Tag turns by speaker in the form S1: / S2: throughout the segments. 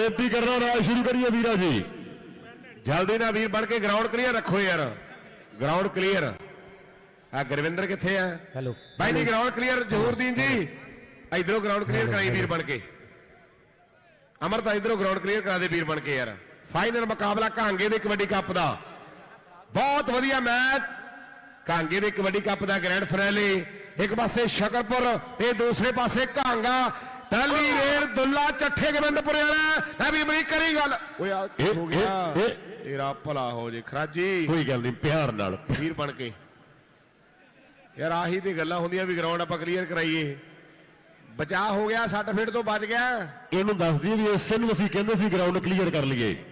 S1: ਬੇਨਤੀ ਕਰਦਾ ਰਾਜ ਸ਼ੁਰੂ ਕਰੀਏ ਵੀਰਾ ਜੀ।
S2: ਜਲਦੀ ਨਾਲ ਵੀਰ ਬਣ ਕੇ ਗਰਾਊਂਡ ਕਲੀਅਰ ਰੱਖੋ ਯਾਰ। ਗਰਾਊਂਡ ਕਲੀਅਰ ਆ ਗੁਰਵਿੰਦਰ ਕਿੱਥੇ ਆ?
S3: ਹੈਲੋ
S2: ਭਾਈ ਜੀ ਗਰਾਊਂਡ ਕਲੀਅਰ ਜ਼ਹੂਰਦੀਨ ਜੀ। ਇਧਰੋਂ ਗਰਾਊਂਡ ਕਲੀਅਰ ਕਰਾਈ ਵੀਰ ਬਣ ਕੇ। ਅਮਰਤਾ ਇਧਰੋਂ ਗਰਾਊਂਡ ਕਲੀਅਰ ਕਰਾ ਦੇ ਵੀਰ ਬਣ ਕੇ ਯਾਰ। ਫਾਈਨਲ ਮੁਕਾਬਲਾ ਕਾਂਗੇ ਦੇ ਕਬੱਡੀ ਕੱਪ ਦਾ। ਬਹੁਤ ਵਧੀਆ ਮੈਚ। ਕਾਂਗੇ ਦੇ ਕਬੱਡੀ ਕੱਪ ਦਾ ਗ੍ਰੈਂਡ ਫਾਈਨਲੇ ਇੱਕ ਪਾਸੇ ਸ਼ਕਰਪੁਰ ਤੇ ਦੂਸਰੇ ਪਾਸੇ ਕਾਂਗਾ। ਪਹਿਲੀ ਰੇਡ ਦੁੱਲਾ ਚੱਠੇ ਗੋਬਿੰਦਪੁਰ ਵਾਲਾ। ਲੈ ਵੀ ਬੜੀ ਕਰੀ ਗੱਲ। ਓਏ ਆ ਕੀ
S1: ਇਹ-
S2: ਹੋ ਗਿਆ।
S1: ਇਹ- ਇਹ-
S2: ਤੇਰਾ ਭਲਾ ਹੋ ਜੇ ਖਰਾਜੀ।
S1: ਕੋਈ ਗੱਲ ਨਹੀਂ ਪਿਆਰ ਨਾਲ।
S2: ਵੀਰ ਬਣ ਕੇ। ਯਾਰ ਆਹੀ ਤੇ ਗੱਲਾਂ ਹੁੰਦੀਆਂ ਵੀ ਗਰਾਊਂਡ ਆਪਾਂ ਕਲੀਅਰ ਕਰਾਈਏ। ਬਚਾ ਹੋ ਗਿਆ 60 ਫੀਟ ਤੋਂ ਬਚ ਗਿਆ।
S1: ਇਹਨੂੰ ਦੱਸ ਦਈਏ ਵੀ ਇਸੇ ਨੂੰ ਅਸੀਂ ਕਹਿੰਦੇ ਸੀ ਗਰਾਊਂਡ ਕਲੀਅਰ ਕਰ ਲਈਏ।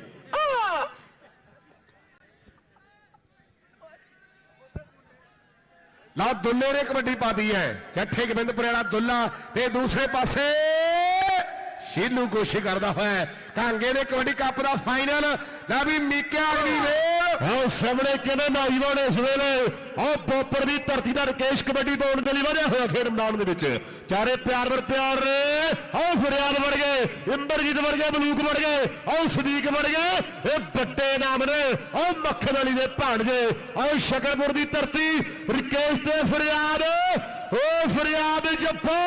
S2: ਲਾ ਦੁੱਲੇ ਨੇ ਕਬੱਡੀ ਪਾਤੀ ਹੈ। ਚੱਠੇ ਗੋਬਿੰਦਪੁਰ ਵਾਲਾ ਦੁੱਲਾ ਤੇ ਦੂਸਰੇ ਪਾਸੇ ਸ਼ੀਲੂ ਕੋਸ਼ਿਸ਼ ਕਰਦਾ ਹੋਇਆ ਕਾਂਗੇ ਦੇ ਕਬੱਡੀ ਕੱਪ ਦਾ ਫਾਈਨਲ ਲੈ ਵੀ ਮੀਕਿਆ ਅਗਲੀ ਵੇਲ
S1: ਆਹ ਸਾਹਮਣੇ ਕਿਹਨੇ ਨੌਜਵਾਨ ਇਸ ਵੇਲੇ। ਆਹ ਬੋਪਰ ਦੀ ਧਰਤੀ ਦਾ ਰਕੇਸ਼ ਕਬੱਡੀ ਪਾਉਣ ਦੇ ਲਈ ਵਧਿਆ ਹੋਇਆ ਖੇਡ ਮੈਦਾਨ ਦੇ ਵਿੱਚ। ਚਾਰੇ ਪਿਆਰ ਵਰ ਪਿਆਰ ਆਹ ਫਰਿਆਦ ਵੜ ਗਏ ਇੰਦਰਜੀਤ ਵੜ ਗਏ ਬਲੂਕ ਵੜ ਗਏ। ਆਹ ਸਦੀਕ ਵੜ ਗਏ ਇਹ ਵੱਡੇ ਨਾਮ ਨੇ। ਆਹ ਮੱਖਣ ਵਾਲੀ ਦੇ ਭਾਣਜੇ। ਆਹ ਸ਼ਕਰਪੁਰ ਦੀ ਧਰਤੀ ਰਕੇਸ਼ ਤੇ ਫਰਿਆਦ। ਉਹ ਫਰਿਆਦ ਜੱਫਾ।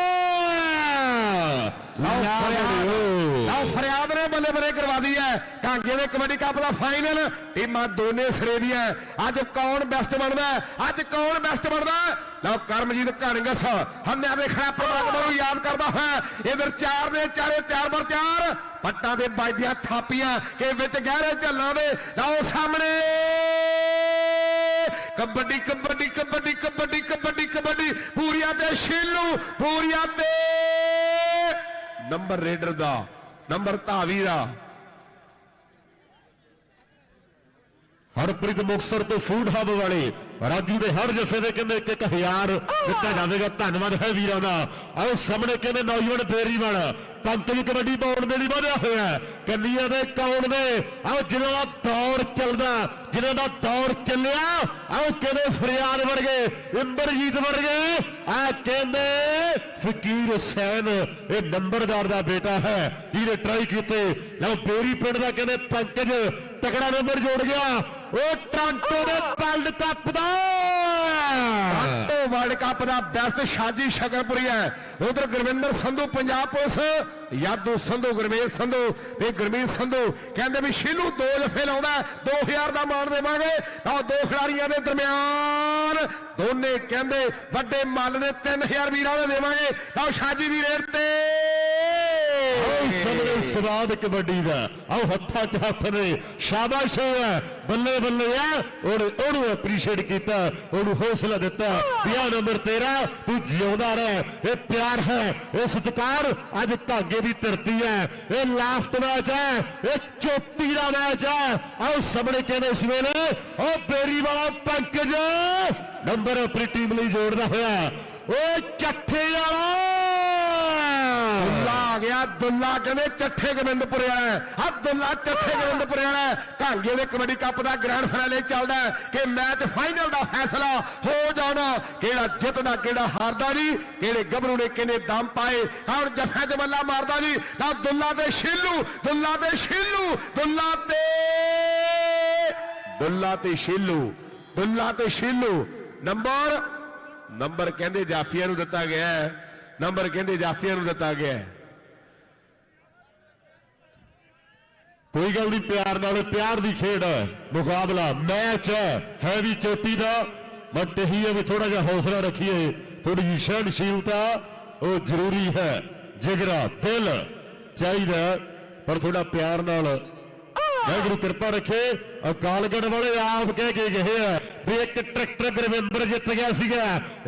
S2: ਲਓ ਫਰਿਆਦ। ਬੱਲੇ ਬੱਲੇ ਕਰਵਾ ਦੀ ਹੈ ਕਾਂਗੇ ਦੇ ਕਬੱਡੀ ਕੱਪ ਦਾ ਫਾਈਨਲ ਟੀਮਾਂ ਦੋਨੇ ਸਿਰੇ ਦੀਆਂ ਅੱਜ ਕੌਣ ਬੈਸਟ ਬਣਦਾ ਅੱਜ ਕੌਣ ਬੈਸਟ ਬਣਦਾ ਲਓ, ਕਰਮਜੀਤ ਘਣਗਸ। ਹੰਨਿਆ ਦੇ ਖੜਾ ਨੂੰ ਯਾਦ ਕਰਦਾ ਹੈ। ਇਧਰ ਚਾਰ ਦੇ ਚਾਰੇ ਤਿਆਰ ਬਰ ਤਿਆਰ। ਪੱਟਾਂ ਦੇ ਵੱਜਦੀਆਂ ਥਾਪੀਆਂ ਕਿ ਵਿੱਚ ਗਹਿਰੇ ਝੱਲਾਂ ਦੇ। ਲਓ, ਸਾਹਮਣੇ। ਕਬੱਡੀ ਕਬੱਡੀ ਕਬੱਡੀ ਕਬੱਡੀ ਕਬੱਡੀ ਕਬੱਡੀ। ਪੂਰੀਆਂ ਤੇ ਸ਼ੀਲੂ ਪੂਰੀਆਂ ਤੇ ਨੰਬਰ ਰੇਡਰ ਦਾ। ਨੰਬਰ ਧਾਵੀ ਦਾ।
S1: ਹਰਪ੍ਰੀਤ ਮੁਕਸਰ ਤੋਂ ਫੂਡ ਹੱਬ ਵਾਲੇ ਰਾਜੂ ਦੇ ਹਰ ਜਫੇ ਦੇ ਕਹਿੰਦੇ ਇੱਕ ਇੱਕ ਹਜ਼ਾਰ ਦਿੱਤਾ ਜਾਵੇਗਾ। ਧੰਨਵਾਦ ਹੈ ਵੀਰਾਂ ਦਾ। ਆਓ ਸਾਹਮਣੇ ਕਹਿੰਦੇ ਨੌਜਵਾਨ ਫੇਰੀਵਾਲ ਪੰਕਜ ਕਬੱਡੀ ਪਾਉਣ ਦੇ ਲਈ ਵਧਿਆ ਹੋਇਆ। ਕੰਨੀਆਂ ਦੇ ਕੌਣ ਦੇ ਆਓ ਜਿਹਨਾਂ ਦਾ ਦੌਰ ਚੱਲਦਾ ਜਿਹਨਾਂ ਦਾ ਦੌਰ ਚੱਲਿਆ ਆਓ ਕਹਿੰਦੇ ਫਰਿਆਦ ਵਰਗੇ ਇੰਦਰਜੀਤ ਵਰਗੇ ਆ ਕਹਿੰਦੇ ਫਕੀਰ ਹੁਸੈਨ ਇਹ ਨੰਬਰਦਾਰ ਦਾ ਬੇਟਾ ਹੈ ਜਿਹਨੇ ਟਰਾਈ ਕੀਤੇ। ਲਓ ਬੇਰੀ ਪਿੰਡ ਦਾ ਕਹਿੰਦੇ ਪੰਕਜ ਤਕੜਾ ਨੰਬਰ ਜੋੜ ਗਿਆ। ਉਹ ਟ੍ਰਾਂਟੋ ਦੇ ਵਰਲਡ ਕੱਪ ਦਾ
S2: ਟੋ ਵਰਲਡ ਕੱਪ ਦਾ ਬੈਸਟ ਸ਼ਾਜੀ ਸ਼ਕਰਪੁਰੀ ਹੈ। ਉਧਰ ਗੁਰਵਿੰਦਰ ਸੰਧੂ ਪੰਜਾਬ ਪੁਲਿਸ। ਯਾਦੂ ਸੰਧੂ ਗੁਰਮੇਲ ਸੰਧੂ ਤੇ ਗੁਰਮੀਤ ਸੰਧੂ। ਕਹਿੰਦੇ ਵੀ ਸ਼ੀਲੂ ਦੋ ਜਫੇ ਲਾਉਂਦਾ 2000 ਦਾ ਮਾਣ ਦੇਵਾਂਗੇ। ਤਾਂ ਦੋ ਖਿਡਾਰੀਆਂ ਦੇ ਦਰਮਿਆਨ ਦੋਨੇ ਕਹਿੰਦੇ ਵੱਡੇ ਮੱਲ ਨੇ 3000 ਵੀਰਾਂ ਦੇ ਦੇਵਾਂਗੇ। ਤਾਂ ਸ਼ਾਜੀ ਦੀ ਰੇਟ ਤੇ
S1: ਸਵਾਦ ਕਬੱਡੀ ਦਾ। ਆਓ ਹੱਥਾਂ 'ਚ ਹੱਥ ਨੇ। ਸ਼ਾਬਾਸ਼ ਹੈ ਬੱਲੇ ਬੱਲੇ ਆ। ਉਹਨੂੰ ਐਪਰੀਸ਼ੀਏਟ ਕੀਤਾ। ਉਹਨੂੰ ਹੌਸਲਾ ਦਿੱਤਾ। ਵੀ ਨੰਬਰ ਤੇਰਾ। ਤੂੰ ਜਿਉਂਦਾ ਰਹਿ। ਇਹ ਪਿਆਰ ਹੈ। ਇਹ ਸਤਿਕਾਰ ਅੱਜ ਧਾਗੇ ਦੀ ਧਰਤੀ ਹੈ। ਇਹ ਲਾਸਟ ਮੈਚ ਹੈ। ਇਹ ਚੋਟੀ ਦਾ ਮੈਚ ਹੈ। ਆਓ ਸਾਹਮਣੇ ਕਹਿੰਦੇ ਇਸ ਵੇਲੇ, ਉਹ ਬੇਰੀ ਵਾਲਾ ਪੰਕਜ। ਨੰਬਰ ਆਪਣੀ ਟੀਮ ਲਈ ਜੋੜਦਾ ਹੋਇਆ। ਉਹ ਚੱਠੇ ਵਾਲਾ
S2: ਗਿਆ, ਦੁੱਲਾ ਕਹਿੰਦੇ ਚੱਠੇ ਗੋਬਿੰਦਪੁਰ ਵਾਲਾ ਆ ਦੁੱਲਾ ਚੱਠੇ ਗੋਬਿੰਦਪੁਰ ਵਾਲਾ ਕਾਂਗੇ ਦੇ ਕਬੱਡੀ ਕੱਪ ਦਾ ਗ੍ਰੈਂਡ ਫਾਈਨਲ ਚੱਲਦਾ ਕਿ ਮੈਚ ਫਾਈਨਲ ਦਾ ਫੈਸਲਾ ਹੋ ਜਾਣਾ। ਕਿਹੜਾ ਜਿੱਤਦਾ, ਕਿਹੜਾ ਹਾਰਦਾ ਜੀ? ਕਿਹੜੇ ਗੱਭਰੂ ਨੇ ਕਿੰਨੇ ਦਮ ਪਾਏ? ਹੁਣ ਜਫੇ ਤੇ ਬੱਲਾ ਮਾਰਦਾ ਜੀ। ਤਾਂ ਦੁੱਲਾ ਤੇ ਸ਼ੀਲੂ, ਦੁੱਲਾ ਤੇ ਸ਼ੀਲੂ, ਦੁੱਲਾ ਤੇ ਦੁੱਲਾ ਤੇ ਸ਼ੀਲੂ, ਦੁੱਲਾ ਤੇ ਸ਼ੀਲੂ। ਨੰਬਰ ਨੰਬਰ ਕਹਿੰਦੇ ਜਾਫੀਆਂ ਨੂੰ ਦਿੱਤਾ ਗਿਆ ਨੰਬਰ ਕਹਿੰਦੇ ਜਾਫੀਆਂ ਨੂੰ ਦਿੱਤਾ ਗਿਆ ਹੈ
S1: ਕੋਈ ਗੱਲ ਨਹੀਂ, ਪਿਆਰ ਨਾਲ, ਪਿਆਰ ਦੀ ਖੇਡ ਹੈ, ਮੁਕਾਬਲਾ, ਮੈਚ ਹੈ ਹੈ ਵੀ ਚੋਟੀ ਦਾ। ਬਟ ਇਹੀ ਹੈ ਵੀ ਥੋੜਾ ਜਿਹਾ ਹੌਸਲਾ ਰੱਖੀਏ ਥੋੜੀ ਜਿਹੀ ਸਹਿਣਸ਼ੀਲਤਾ, ਉਹ ਜ਼ਰੂਰੀ ਹੈ। ਜਿਗਰਾ ਦਿਲ ਚਾਹੀਦਾ ਪਰ ਥੋੜਾ ਪਿਆਰ ਨਾਲ ਵਾਹਿਗੁਰੂ ਕਿਰਪਾ ਰੱਖੇ। ਅਕਾਲਗੜ ਵਾਲੇ ਆਪ ਕਹਿ ਕੇ ਗਏ ਆ ਵੀ ਇੱਕ ਟਰੈਕਟਰ ਗੁਰਵਿੰਦਰ ਜਿੱਤ ਗਿਆ ਸੀਗਾ।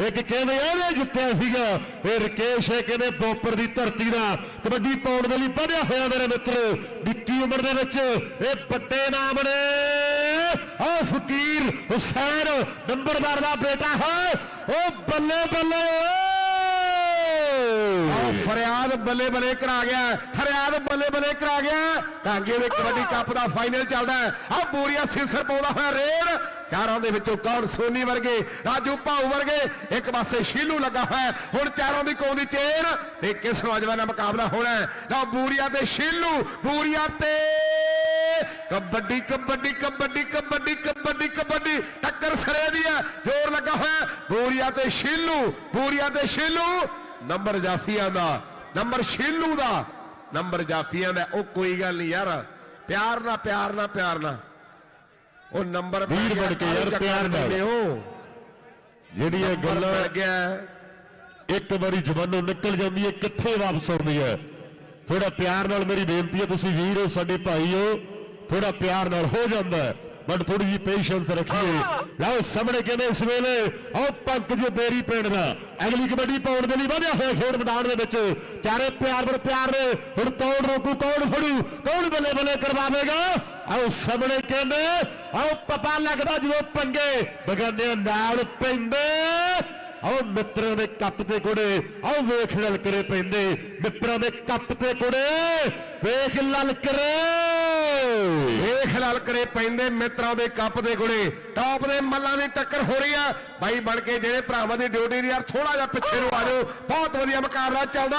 S1: ਇੱਕ ਕਹਿੰਦੇ ਇਹਨੇ ਜਿੱਤਿਆ ਸੀਗਾ। ਇਹ ਰਕੇਸ਼ ਹੈ ਕਹਿੰਦੇ ਬੋਪਰ ਦੀ ਧਰਤੀ ਦਾ ਕਬੱਡੀ ਪਾਉਣ ਦੇ ਲਈ ਵਧਿਆ ਹੋਇਆ ਮੇਰੇ ਮਿੱਤਰੋ। ਨਿੱਕੀ ਉਮਰ ਦੇ ਵਿੱਚ ਇਹ ਵੱਡੇ ਨਾਮ ਨੇ। ਆ ਫਕੀਰ ਹੁਸੈਨ ਨੰਬਰਦਾਰ ਦਾ ਬੇਟਾ ਹੈ। ਉਹ ਬੱਲੇ ਬੱਲੇ
S2: ਆਹ ਫਰਿਆਦ ਬੱਲੇ ਬੱਲੇ ਕਰਾ ਗਿਆ, ਫਰਿਆਦ ਬੱਲੇ ਬੱਲੇ ਕਰਾ ਗਿਆ। ਕਾਂਗੇ ਦੇ ਕਬੱਡੀ ਕੱਪ ਦਾ ਫਾਈਨਲ ਚੱਲਦਾ ਆ ਬੋਰੀਆ ਸਿਸਰ ਪਾਉਂਦਾ ਹੋਇਆ ਰੇਡ। ਚਾਰਾਂ ਦੇ ਵਿੱਚੋਂ ਕੌਣ ਸੋਨੀ ਵਰਗੇ, ਰਾਜੂ ਭਾਊ ਵਰਗੇ। ਇੱਕ ਪਾਸੇ ਸ਼ੀਲੂ ਲੱਗਾ ਹੋਇਆ ਹੁਣ ਚਾਰਾਂ ਦੀ ਕੌਣ ਦੀ ਚੇਨ ਤੇ ਕਿਸ ਨੌਜਵਾਨ ਦਾ ਮੁਕਾਬਲਾ ਹੋਣਾ ਹੈ? ਨਾ ਬੂਰੀਆ ਤੇ ਸ਼ੀਲੂ, ਬੂਰੀਆ ਤੇ ਕਬੱਡੀ ਕਬੱਡੀ ਕਬੱਡੀ ਕਬੱਡੀ ਕਬੱਡੀ ਕਬੱਡੀ। ਟੱਕਰ ਸਰੇ ਦੀ ਹੈ। ਜ਼ੋਰ ਲੱਗਾ ਹੋਇਆ ਹੈ। ਬੂਰੀਆ ਤੇ ਸ਼ੀਲੂ, ਬੂਰੀਆ ਤੇ ਸ਼ੀਲੂ। ਨੰਬਰ ਜਾਫੀਆਂ ਦਾ ਨੰਬਰ ਸ਼ੀਲੂ ਦਾ। ਨੰਬਰ ਜਾਫੀਆਂ ਦਾ ਉਹ ਕੋਈ ਗੱਲ ਨਹੀਂ ਯਾਰ। ਪਿਆਰ ਨਾਲ ਪਿਆਰ ਨਾਲ ਪਿਆਰ ਨਾਲ। ਉਹ ਨੰਬਰ
S1: ਵੀਰ ਬਣ ਕੇ ਯਾਰ ਪਿਆਰ ਨਾਲ। ਜਿਹੜੀ ਇਹ ਗੱਲ ਇੱਕ ਵਾਰੀ ਜ਼ਬਾਨੋਂ ਨਿਕਲ ਜਾਂਦੀ ਹੈ ਕਿੱਥੇ ਵਾਪਸ ਆਉਂਦੀ ਹੈ? ਥੋੜਾ ਪਿਆਰ ਨਾਲ ਮੇਰੀ ਬੇਨਤੀ ਹੈ ਤੁਸੀਂ ਵੀਰ ਹੋ ਸਾਡੇ ਭਾਈ ਹੋ। ਥੋੜਾ ਪਿਆਰ ਨਾਲ ਹੋ ਜਾਂਦਾ ਹੈ। ਬਟ ਥੋੜੀ ਜੀ ਪੇਸ਼ੈਂਸ ਰੱਖੀਏ। ਲਓ, ਸਾਹਮਣੇ ਕਹਿੰਦੇ ਇਸ ਵੇਲੇ, ਆਓ ਪੰਕਜ ਬੇਰੀ ਪਿੰਡ ਦਾ। ਅਗਲੀ ਕਬੱਡੀ ਪਾਉਣ ਦੇ ਲਈ ਵਧਿਆ ਹੋਇਆ ਖੇਡ ਮੈਦਾਨ ਦੇ ਵਿੱਚ। ਚਾਰੇ ਪਿਆਰ ਬਰ ਪਿਆਰ ਨੇ ਹੁਣ ਕੌਣ ਰੋਕੂ, ਕੌਣ ਫੜੂ, ਕੌਣ ਬੱਲੇ ਬੱਲੇ ਕਰਵਾਵੇਗਾ ਆਓ, ਸਾਹਮਣੇ ਕਹਿੰਦੇ, ਆਓ, ਪਤਾ ਲੱਗਦਾ ਜਦੋਂ ਪੰਗੇ ਬਗਾਨਿਆਂ ਨਾਲ ਪੈਂਦੇ। ਆਓ ਮਿੱਤਰਾਂ ਦੇ ਕੱਪ ਤੇ ਕੁੜੇ ਆਓ ਵੇਖ ਲਲ ਕਰੇ ਪੈਂਦੇ। ਮਿੱਤਰਾਂ ਦੇ ਕੱਪ ਤੇ ਕੁੜੇ ਵੇਖ ਲਲ ਕਰੇ।
S2: ਵੇਖ ਲਾਲ ਕਰੇ ਪੈਂਦੇ ਮਿੱਤਰਾਂ ਦੇ ਕੱਪ ਦੇ ਗੁੜੇ ਟਾਪ ਦੇ ਮੱਲਾਂ ਦੀ ਟੱਕਰ ਹੋ ਰਹੀ ਆ। ਬਾਈ ਬਣ ਕੇ ਜਿਹੜੇ ਭਰਾਵਾਂ ਦੀ ਡਿਊਟੀ ਦੀ ਯਾਰ ਥੋੜਾ ਜਿਹਾ ਪਿੱਛੇ ਨੂੰ ਆ ਜਾਓ। ਬਹੁਤ ਵਧੀਆ ਮੁਕਾਬਲਾ ਚੱਲਦਾ।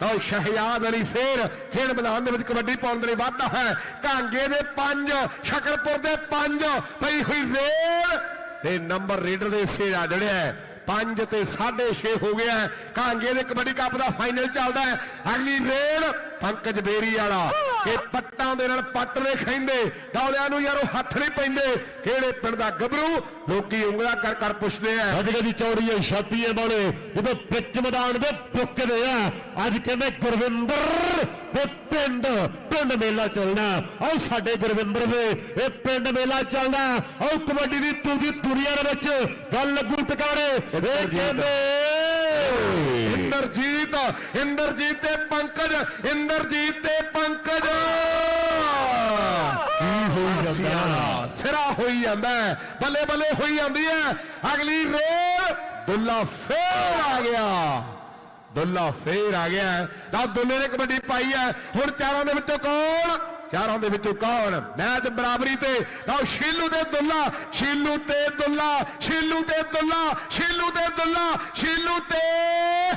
S2: ਤਾਂ ਸ਼ਹਿਜ਼ਾਦ ਅਲੀ ਫੇਰ ਖੇਡ ਮੈਦਾਨ ਦੇ ਵਿੱਚ ਕਬੱਡੀ ਪਾਉਣ ਦੇ ਲਈ ਵਾਧਾ ਹੈ। ਕਾਂਗੇ ਦੇ 5 ਸ਼ਕਰਪੁਰ ਦੇ 5 ਪਈ ਹੋਈ ਰੇਲ ਤੇ ਨੰਬਰ ਰੀਡਰ ਦੇ ਹਿੱਸੇ ਆ ਜੜਿਆ ਹੈ। ਪੰਜ ਤੇ 6.5 ਹੋ ਗਿਆ ਕਾਂਗੇ ਦੇ ਕਬੱਡੀ ਕੱਪ ਦਾ ਫਾਈਨਲ ਚੱਲਦਾ ਹੈ ਅਗਲੀ ਰੇਡ, ਪੰਕਜ ਬੇਰੀ ਵਾਲਾ ਕਿ ਪੱਟਾਂ ਦੇ ਨਾਲ ਪੱਟ ਦੇ ਖੈਂਦੇ। ਡੌਲਿਆਂ ਨੂੰ ਯਾਰ ਉਹ ਹੱਥ ਨਹੀਂ ਪੈਂਦੇ। ਕਿਹੜੇ ਪਿੰਡ ਦਾ ਗੱਭਰੂ? ਲੋਕੀ ਉਂਗਲਾ ਕਰ ਕਰ ਪੁੱਛਦੇ ਆ।
S1: ਅੱਜ ਕਦੀ ਚੌੜੀ ਹੈ ਛਾਤੀ ਹੈ ਬਾਲੇ ਜਦੋਂ ਪਿੱਚ ਮੈਦਾਨ ਦੇ ਬੁੱਕਦੇ ਆ ਅੱਜ ਕਹਿੰਦੇ ਗੁਰਵਿੰਦਰ ਤੇ ਪਿੰਡ ਪਿੰਡ ਮੇਲਾ ਚੱਲਣਾ। ਆਓ ਸਾਡੇ ਗੁਰਵਿੰਦਰ ਦੇ ਇਹ ਪਿੰਡ ਮੇਲਾ ਚੱਲਦਾ ਆਓ ਕਬੱਡੀ ਦੀ ਤੂਦੀ ਦੁਨੀਆ ਦੇ ਵਿੱਚ ਗੱਲ ਲੱਗੂ ਟਿਕਾਣੇ। ਇਹ ਕਹਿੰਦੇ
S2: ਇੰਦਰਜੀਤ ਇੰਦਰਜੀਤ ਤੇ ਪੰਕਜ, ਇੰਦਰਜੀਤ ਤੇ ਪੰਕਜ।
S1: ਕੀ ਹੋਈ ਜਾਂਦਾ?
S2: ਸਿਰਾ ਹੋਈ ਜਾਂਦਾ ਬੱਲੇ ਬੱਲੇ ਹੋਈ ਜਾਂਦੀ ਹੈ। ਅਗਲੀ ਰੇਲ ਦੁੱਲਾ ਫੇਰ ਆ ਗਿਆ। ਦੁੱਲਾ ਫੇਰ ਆ ਗਿਆ ਤਾਂ ਦੁੱਲੇ ਨੇ ਕਬੱਡੀ ਪਾਈ ਹੈ। ਹੁਣ ਚਾਰਾਂ ਦੇ ਵਿੱਚੋਂ ਕੌਣ? ਚਾਰਾਂ ਦੇ ਵਿੱਚੋਂ ਕੌਣ? ਮੈਚ ਬਰਾਬਰੀ ਤੇ ਤਾਂ ਸ਼ੀਲੂ ਤੇ ਦੁੱਲਾ ਸ਼ੀਲੂ ਤੇ ਦੁੱਲਾ ਸ਼ੀਲੂ ਤੇ ਦੁੱਲਾ ਸ਼ੀਲੂ ਤੇ ਦੁੱਲਾ ਸ਼ੀਲੂ ਤੇ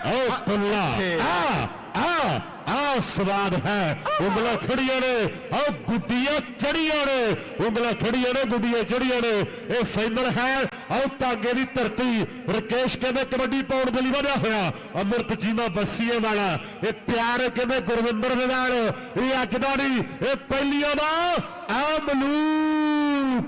S1: ਓ ਪੁੱਲਾ ਆ ਆ ਆ ਸਵਾਦ ਹੈ। ਉਂਗਲਾਂ ਖੜੀਆਂ ਨੇ, ਆ ਗੁੱਡੀਆਂ ਚੜੀਆਂ ਨੇ। ਉਂਗਲਾਂ ਖੜੀਆਂ ਨੇ, ਗੁੱਡੀਆਂ ਚੜੀਆਂ ਨੇ। ਇਹ ਫਾਈਨਲ ਹੈ ਆਓ ਤਾਂਗੇ ਦੀ ਧਰਤੀ। ਰਕੇਸ਼ ਕਹਿੰਦੇ ਕਬੱਡੀ ਪਾਉਣ ਦੇ ਲਈ ਵਧਿਆ ਹੋਇਆ। ਅਮਰਤ ਜੀਮਾ ਬੱਸੀਏ ਵਾਲਾ। ਇਹ ਪਿਆਰ ਕਹਿੰਦੇ ਗੁਰਵਿੰਦਰ ਦੇ ਨਾਲ। ਇਹ ਅੱਜ ਦਾ ਨਹੀਂ, ਇਹ ਪਹਿਲੀਆਂ ਦਾ ਆ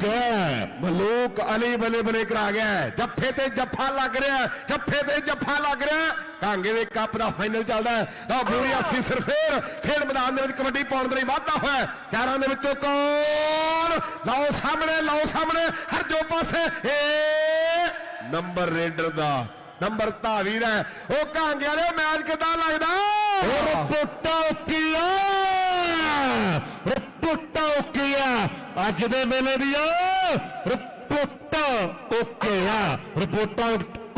S1: ਮਲੂਕ ਹੈ।
S2: ਮਲੂਕ ਅਲੀ ਬਲੇ ਬਲੇ ਕਰਾ ਗਿਆ ਜੱਫੇ ਤੇ ਜੱਫਾ ਲੱਗ ਰਿਹਾ ਹੈ। ਜੱਫੇ ਤੇ ਜੱਫਾ ਲੱਗ ਰਿਹਾ ਕਾਂਗੇ ਦੇ ਕੱਪ ਦਾ ਫਾਈਨਲ ਚੱਲਦਾ ਹੈ। ਬੂਰੀਆ ਸਿਸਰ ਫੇਰ ਖੇਡ ਮੈਦਾਨ ਦੇ ਵਿੱਚ ਕਬੱਡੀ ਪਾਉਣ ਦੇ ਲਈ ਵਾਧਾ ਹੋਇਆ ਚਾਰਾਂ ਦੇ ਵਿੱਚੋਂ ਕੌਣ? ਲਾਓ ਸਾਹਮਣੇ ਲਾਓ ਸਾਹਮਣੇ। ਹਰ ਜੋ ਪਾਸੇ। ਏ ਨੰਬਰ ਰੇਡਰ ਦਾ, ਨੰਬਰ ਧਾਵੀ ਦਾ ਹੈ। ਉਹ ਕਾਂਗੇ ਵਾਲੇ ਮੈਚ ਕਿਦਾਂ ਲੱਗਦਾ?
S1: ਰਿਪੋਰਟਾਂ ਓਕੀਆਂ। ਰਿਪੋਰਟਾਂ ਓਕੀਆਂ। ਅੱਜ ਦੇ ਮੇਲੇ ਦੀਆਂ ਰਿਪੋਰਟਾਂ ਓਕੀਆਂ ਰਿਪੋਰਟਾਂ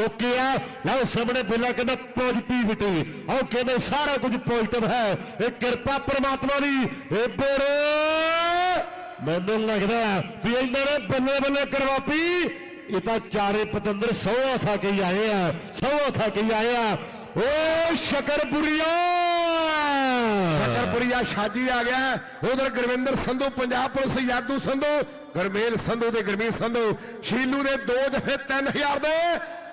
S1: ਓਕੀਆਂ ਲਓ ਸਾਹਮਣੇ ਬਿੱਲਾ ਕਹਿੰਦਾ ਪੋਜ਼ਿਟਿਵਿਟੀ ਆਓ ਕਹਿੰਦੇ ਸਾਰਾ ਕੁਝ ਪੋਜ਼ਿਟਿਵ ਹੈ। ਇਹ ਕਿਰਪਾ ਪ੍ਰਮਾਤਮਾ ਦੀ। ਇਹ ਬੋਰੇ, ਮੈਨੂੰ ਲੱਗਦਾ ਵੀ ਇਹਨਾਂ ਨੇ ਬੱਲੇ ਬੱਲੇ ਕਰਵਾਤੀ। ਇਹ ਤਾਂ ਚਾਰੇ ਪਤੰਦਰ ਸੌਆ ਖਾ ਕੇ ਆਏ ਆ ਸੌਆ ਖਾ ਕੇ ਆਏ ਆ। ਓ ਸ਼ਕਰਪੁਰੀਆ
S2: ਸ਼ਕਰਪੁਰੀਆ ਸ਼ਾਜੀ ਆ ਗਿਆ। ਉਧਰ ਗੁਰਵਿੰਦਰ ਸੰਧੂ, ਪੰਜਾਬ ਪੁਲਿਸ ਯਾਦੂ ਸੰਧੂ, ਗਰਮੇਲ ਸੰਧੂ ਤੇ ਗਰਮੀਤ ਸੰਧੂ। ਸ਼ੀਲੂ ਦੇ ਦੋ ਜਫੇ 3000 ਦੇ।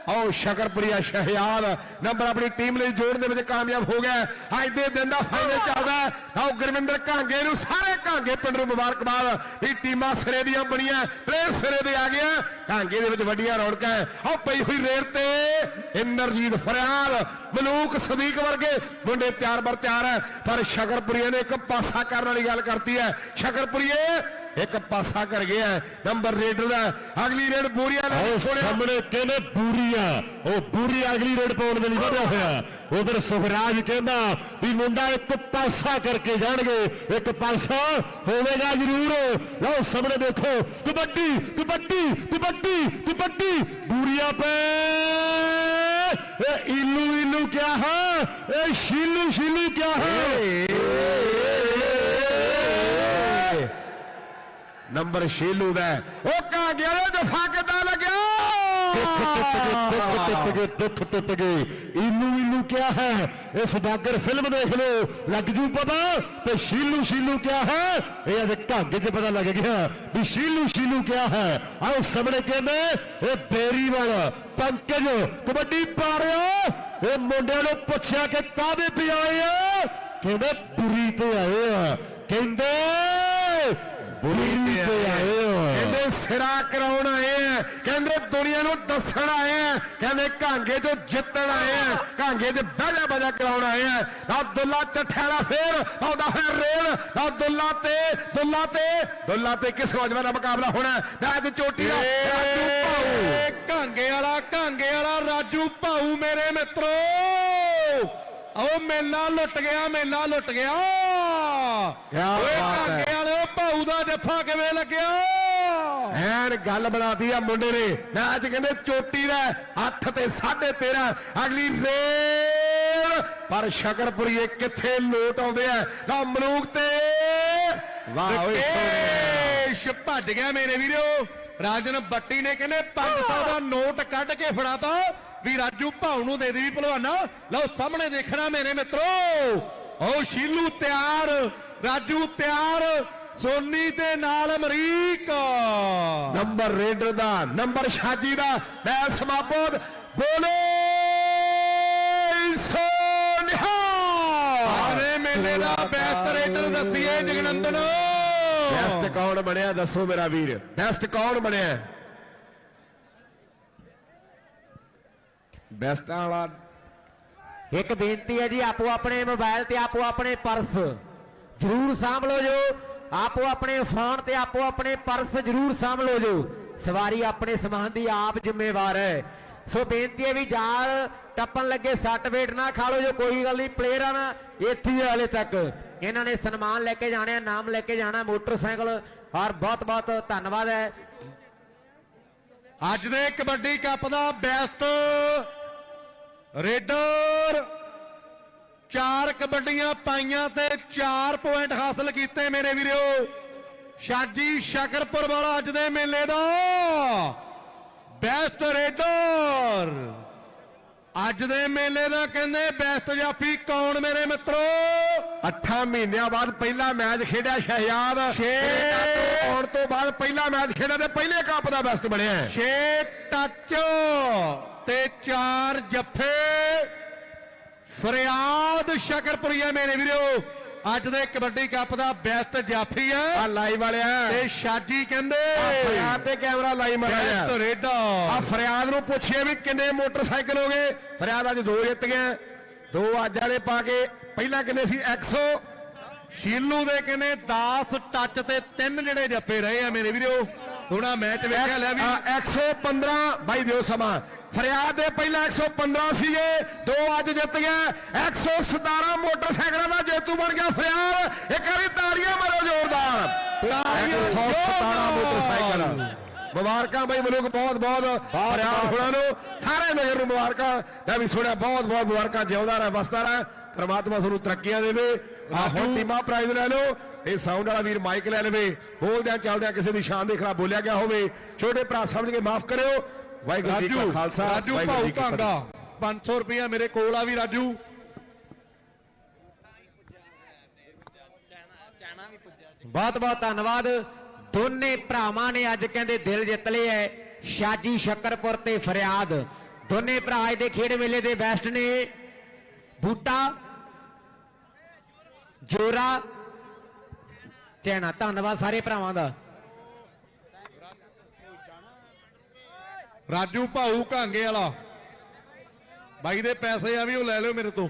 S2: ਆਓ ਸ਼ਕਰਪੁਰੀਆ ਸ਼ਹਿਆਦ ਨੰਬਰ ਆਪਣੀ ਟੀਮ ਲਈ ਜੋੜਨ ਦੇ ਵਿੱਚ ਕਾਮਯਾਬ ਹੋ ਗਿਆ ਅੱਜ ਦੇ ਦਿਨ ਦਾ ਫਾਈਨਲ ਚੱਲਦਾ ਆਓ ਗੁਰਵਿੰਦਰ ਕਾਂਗੇ ਨੂੰ ਸਾਰੇ ਕਾਂਗੇ ਪਿੰਡ ਨੂੰ ਮੁਬਾਰਕਬਾਦ। ਇਹ ਟੀਮਾਂ ਸਿਰੇ ਦੀਆਂ ਬਣੀਆਂ ਪਲੇਅਰ ਸਿਰੇ ਦੇ ਆ ਗਿਆ ਆ। ਕਾਂਗੇ ਦੇ ਵਿੱਚ ਵੱਡੀਆਂ ਰੌਣਕਾਂ ਆਓ ਪਈ ਹੋਈ ਰੇਲ ਤੇ ਇੰਦਰਜੀਤ ਫਰਿਆਲ, ਮਲੂਕ ਸਦੀਕ ਵਰਗੇ ਮੁੰਡੇ ਤਿਆਰ ਬਰ ਤਿਆਰ ਹੈ। ਪਰ ਸ਼ਕਰਪੁਰੀਆ ਨੇ ਇੱਕ ਪਾਸਾ ਕਰਨ ਵਾਲੀ ਗੱਲ ਕਰਤੀ ਹੈ। ਸ਼ਕਰਪੁਰੀਏ ਇੱਕ ਪਾਸਾ ਕਰ ਗਿਆ। ਨੰਬਰ ਰੇਡਰ ਦਾ ਅਗਲੀ ਰੇਡ ਬੂਰੀਆ ਨੇ ਛੋੜਿਆ
S1: ਸਾਹਮਣੇ ਕਹਿੰਦੇ ਬੂਰੀਆ ਉਹ ਬੂਰੀ ਅਗਲੀ ਰੇਡ ਪਾਉਣ ਦੇ ਲਈ ਵਧਿਆ ਹੋਇਆ। ਉਧਰ ਸੁਖਰਾਜ ਕਹਿੰਦਾ ਵੀ ਮੁੰਡਾ ਇੱਕ ਪਾਸਾ ਕਰਕੇ ਜਾਣਗੇ ਇੱਕ ਪਾਸਾ ਹੋਵੇਗਾ ਜ਼ਰੂਰ। ਲਓ ਸਾਹਮਣੇ ਦੇਖੋ ਕਬੱਡੀ ਕਬੱਡੀ ਕਬੱਡੀ ਕਬੱਡੀ ਬੂਰੀਆ ਪੇ। ਇਹ ਇਲੂ ਇਲੂ ਕਿਆ ਹੈ? ਇਹ ਸ਼ੀਲੂ ਸ਼ੀਲੂ ਕਿਆ ਹੈ?
S2: ਨੰਬਰ ਸ਼ੀਲੂ ਦਾ ਹੈ। ਉਹ ਕਾਂਗੇ ਵਾਲੇ ਦਫਾ ਕਿੱਦਾਂ
S1: ਦੁੱਖ ਟੁੱਟ
S2: ਲੱਗਿਆ
S1: ਗਏ ਦੁੱਖ ਟੁੱਟ ਗਏ ਇਨੂ ਇਨੂ ਕਿਆ ਹੈ ਇਹ ਸੁਦਾਗਰ ਫਿਲਮ ਦੇਖ ਲਓ ਲੱਗ ਜੂ ਪਤਾ ਤੇ ਸ਼ੀਲੂ ਸ਼ੀਲੂ ਕਿਆ ਹੈ ਇਹ ਅਜੇ ਘਾਗੇ 'ਚ ਪਤਾ ਲੱਗ ਗਿਆ ਵੀ ਸ਼ੀਲੂ ਸ਼ੀਲੂ ਕਿਆ ਹੈ ਆਓ ਸਾਹਮਣੇ ਕਹਿੰਦੇ ਇਹ ਬੇਰੀਵਾਲ ਪੰਕਜ ਕਬੱਡੀ ਪਾ ਰਿਹਾ ਇਹ ਮੁੰਡਿਆਂ ਨੂੰ ਪੁੱਛਿਆ ਕਿ ਕਾਹਦੇ ਪੇ ਆਏ ਆ ਕਹਿੰਦੇ ਬੁਰੀ ਤੇ ਆਏ ਆ ਕਹਿੰਦੇ ਬੁਰੀ ਤੇ ਆਏ
S2: ਕਹਿੰਦੇ ਸਿਰਾ ਕਰਾਉਣ ਆਏ ਆ। ਕਹਿੰਦੇ ਦੁਨੀਆ ਨੂੰ ਦੱਸਣ ਆਏ ਆ। ਕਹਿੰਦੇ ਕਾਂਗੇ ਤੋਂ ਜਿੱਤਣ ਆਏ ਆ। ਕਾਂਗੇ ਤੇ ਬਾਜਾ ਬਾਜਾ ਕਰਾਉਣ ਆਏ ਆ। ਅਬਦੁੱਲਾ ਚੱਠਿਆਲਾ ਫੇਰ ਆਉਂਦਾ ਹੈ ਰੇਲ ਅਬਦੁੱਲਾ ਤੇ ਦੁੱਲਾ ਤੇ ਦੁੱਲਾ ਤੇ ਕਿਸ ਨੌਜਵਾਨ ਦਾ ਮੁਕਾਬਲਾ ਹੋਣਾ? ਮੈਚ ਚੋਟੀ ਦਾ ਰਾਜੂ ਭਾਊ।
S3: ਏ ਕਾਂਗੇ ਵਾਲਾ ਕਾਂਗੇ ਵਾਲਾ ਰਾਜੂ ਭਾਊ ਮੇਰੇ ਮਿੱਤਰੋ। ਆਓ ਮੇਲਾ ਲੁੱਟ ਗਿਆ ਮੇਲਾ ਲੁੱਟ ਗਿਆ। ਓਏ ਵਾਲੇ ਭਾਊ ਦਾ ਜੱਫਾ ਕਿਵੇਂ ਲੱਗਿਆ?
S2: ਐਨ ਗੱਲ ਬਣਾਤੀ ਆ ਮੁੰਡੇ ਨੇ। ਮੈਚ ਕਹਿੰਦੇ ਚੋਟੀ ਦਾ ਹੱਥ ਤੇ 13.5 ਅਗਲੀ ਰੇਲ ਪਰ ਸ਼ਕਰਪੁਰੀਏ ਕਿੱਥੇ ਲੋਟ ਆਉਂਦੇ ਆ? ਆ ਮਲੂਕ ਤੇ ਵਾਹ ਓਏ।
S3: ਕੇਸ਼ ਭੱਜ ਗਿਆ ਮੇਰੇ ਵੀਰੋ। ਰਾਜਨ ਬੱਟੀ ਨੇ ਕਹਿੰਦੇ 500 ਦਾ ਨੋਟ ਕੱਢ ਕੇ ਫੜਾਤਾ। ਵੀ ਰਾਜੂ ਭਾਉ ਨੂੰ ਦੇ ਦੇਵੀ ਭਲਵਾਨਾ ਲਓ ਸਾਹਮਣੇ ਦੇਖਣਾ ਮੇਰੇ ਮਿੱਤਰੋ। ਓ ਸ਼ੀਲੂ ਤਿਆਰ ਰਾਜੂ ਤਿਆਰ। ਸੋਨੀ ਦੇ ਨਾਲ ਅਮਰੀਕ।
S2: ਨੰਬਰ ਰੇਡਰ ਦਾ ਨੰਬਰ ਸ਼ਾਜੀ ਦਾ ਮੈਂ ਸਮਾਪਤ। ਬੋਲੇ ਸੋਨਿਹਾ
S3: ਆਰੇ ਮੇਲੇ ਦਾ ਬੈਸਟ ਰੇਡਰ ਦੱਸੀਏ ਜਗਨੰਦਨ।
S2: ਬੈਸਟ ਕੌਣ ਬਣਿਆ ਦੱਸੋ ਮੇਰਾ ਵੀਰ। ਬੈਸਟ ਕੌਣ ਬਣਿਆ? ਬੈਸਟ ਵਾਲਾ।
S4: ਇੱਕ ਬੇਨਤੀ ਹੈ ਜੀ ਆਪੋ ਆਪਣੇ ਮੋਬਾਈਲ ਤੇ ਆਪੋ ਆਪਣੇ ਪਰਸ ਜ਼ਰੂਰ ਸਾਂਭ ਲਓ ਜੋ ਆਪੋ ਆਪਣੇ ਫੋਨ ਤੇ ਆਪੋ ਆਪਣੇ ਪਰਸ ਜ਼ਰੂਰ ਸਾਂਭ ਲਓ ਜੋ। ਸਵਾਰੀ ਆਪਣੇ ਸਮਾਨ ਦੀ ਆਪ ਜ਼ਿੰਮੇਵਾਰ ਹੈ। ਸੋ ਬੇਨਤੀ ਹੈ ਵੀ ਜਾਲ ਟੱਪਣ ਲੱਗੇ ਸੱਟ ਵੇਟ ਨਾ ਖਾ ਲਓ ਜੋ, ਕੋਈ ਗੱਲ ਨਹੀਂ ਪਲੇਅਰ ਆ ਨਾ, ਇੱਥੇ ਹੀ ਹਲੇ ਤੱਕ। ਇਹਨਾਂ ਨੇ ਸਨਮਾਨ ਲੈ ਕੇ ਜਾਣੇ ਨਾਮ ਲੈ ਕੇ ਜਾਣਾ, ਮੋਟਰਸਾਈਕਲ। ਔਰ ਬਹੁਤ ਬਹੁਤ ਧੰਨਵਾਦ ਹੈ।
S3: ਅੱਜ ਦੇ ਕਬੱਡੀ ਕੱਪ ਦਾ ਬੈਸਟ ਰੇਡਰ ਚਾਰ ਕਬੱਡੀਆਂ ਪਾਈਆਂ ਤੇ 4 ਪੁਆਇੰਟ ਹਾਸਲ ਕੀਤੇ ਮੇਰੇ ਵੀਰੋ ਸ਼ਾਜੀ ਸ਼ਕਰਪੁਰ ਵਾਲਾ ਅੱਜ ਦੇ ਮੇਲੇ ਦਾ ਬੈਸਟ ਰੇਡਰ ਅੱਜ ਦੇ ਮੇਲੇ ਦਾ ਕਹਿੰਦੇ ਬੈਸਟ ਜਾਫੀ ਕੌਣ ਮੇਰੇ ਮਿੱਤਰੋ
S2: 8 ਮਹੀਨਿਆਂ ਬਾਅਦ ਪਹਿਲਾ ਮੈਚ ਖੇਡਿਆ ਸ਼ਹਿਜ਼ਾਦ
S3: ਛੇ।
S2: ਆਉਣ ਤੋਂ ਬਾਅਦ ਪਹਿਲਾ ਮੈਚ ਖੇਡਿਆ ਤੇ ਪਹਿਲੇ ਕੱਪ ਦਾ ਬੈਸਟ ਬਣਿਆ।
S3: 6 ਟੱਚ ਤੇ 4 ਜੱਫੇ ਫਰਿਆਦ ਸ਼ਕਰਪੁਰੀਆ ਮੇਰੇ ਵੀਰੋ। ਅੱਜ ਦੇ ਕਬੱਡੀ ਕੱਪ ਦਾ ਬੈਸਟ ਜਾਫੀ
S2: ਆ।
S3: ਹੈ
S2: ਲਾਈਵ ਵਾਲਿਆ।
S3: ਤੇ ਸ਼ਾਜੀ ਕਹਿੰਦੇ
S2: ਫਰਿਆਦ ਤੇ ਕੈਮਰਾ ਲਾਈ ਮਾਰਿਆ
S3: ਬੈਸਟ ਰੇਡਾ।
S2: ਆ ਫਰਿਆਦ ਨੂੰ ਪੁੱਛਿਆ ਵੀ ਕਿੰਨੇ ਮੋਟਰਸਾਈਕਲ ਹੋ ਗਏ। ਫਰਿਆਦ ਅੱਜ ਦੋ ਜਿੱਤ ਗਿਆ। ਦੋ ਅੱਜ ਵਾਲੇ ਪਾ ਕੇ ਪਹਿਲਾਂ ਕਿੰਨੇ ਸੀ? 100
S3: ਸ਼ੀਲੂ ਦੇ ਕਹਿੰਦੇ 10 ਟੱਚ ਤੇ 3 ਜਿਹੜੇ ਜੱਫੇ ਰਹੇ ਆ ਮੇਰੇ ਵੀਰੋ। ਥੋੜਾ ਮੈਚ ਵੇਖਿਆ ਲਿਆ ਵੀ।
S2: ਆ, 115 ਬਾਈ ਦਿਓ ਸਮਾਂ। ਫਰਿਆਦ ਦੇ ਪਹਿਲਾਂ 115 ਸੀਗੇ ਦੋ ਅੱਜ ਜਿੱਤ ਗਿਆ 117 ਮੋਟਰਸਾਈਕਲਾਂ ਦਾ ਜੇਤੂ ਬਣ ਗਿਆ ਫਰਿਆਦ। ਇੱਕ ਵਾਰੀ ਤਾੜੀਆਂ ਮਾਰੋ ਜ਼ੋਰਦਾਰ। ਤਾੜੀਆਂ 117 ਮੋਟਰਸਾਈਕਲ। ਮੁਬਾਰਕਾਂ ਬਾਈ ਮਲੂਕ ਬਹੁਤ ਬਹੁਤ ਫਰਿਆਦ ਹੁਣਾਂ ਨੂੰ। ਸਾਰੇ ਨਗਰ ਨੂੰ ਮੁਬਾਰਕਾਂ। ਮੈਂ ਵੀ ਸੁਣਿਆ ਬਹੁਤ ਬਹੁਤ ਮੁਬਾਰਕਾਂ ਜਿਉਂਦਾ ਰਹਿ ਵਸਦਾ ਰਹਿ। ਪ੍ਰਮਾਤਮਾ ਤੁਹਾਨੂੰ ਤਰੱਕੀਆਂ ਦੇਵੇ ਆ ਹੁਣ ਟੀਮਾਂ ਪ੍ਰਾਈਜ਼ ਲੈ ਲਓ ਇਹ ਸਾਊਂਡ ਵਾਲਾ ਵੀਰ ਮਾਈਕ ਲੈ ਲਵੇ। ਬੋਲਦਿਆਂ ਚੱਲਦਿਆਂ ਕਿਸੇ ਦੀ ਸ਼ਾਨ ਦੇ ਖਿਲਾਫ ਬੋਲਿਆ ਗਿਆ ਹੋਵੇ। ਛੋਟੇ ਭਰਾ ਸਮਝ ਕੇ ਮਾਫ ਕਰਿਓ। ਵਾਹਿਗੁਰੂ ਜੀ ਕਾ ਖਾਲਸਾ
S3: ਰਾਜੂ
S2: ਫਤਿਹ।
S3: ਕਾਂਗਾ 500 ਰੁਪਇਆ ਮੇਰੇ ਕੋਲ ਆ ਵੀ ਰਾਜੂ।
S4: ਬਹੁਤ ਬਹੁਤ ਧੰਨਵਾਦ। ਦੋਨੇ ਭਰਾਵਾਂ ਨੇ ਅੱਜ ਕਹਿੰਦੇ ਦਿਲ ਜਿੱਤ ਲਏ ਐ ਸ਼ਾਜੀ ਸ਼ੱਕਰਪੁਰ ਤੇ ਫਰਿਆਦ। ਦੋਨੇ ਭਰਾ ਅੱਜ ਦੇ ਖੇਡ ਮੇਲੇ ਦੇ ਬੈਸਟ ਨੇ। ਬੂਟਾ ਜੋਰਾ ਚੈਨਾ ਧੰਨਵਾਦ ਸਾਰੇ ਭਰਾਵਾਂ ਦਾ।
S3: ਰਾਜੂ ਭਾਊ ਘਾਂਗੇ ਵਾਲਾ। ਬਾਈ ਦੇ ਪੈਸੇ ਆ ਵੀ ਉਹ ਲੈ ਲਿਓ ਮੇਰੇ ਤੋਂ।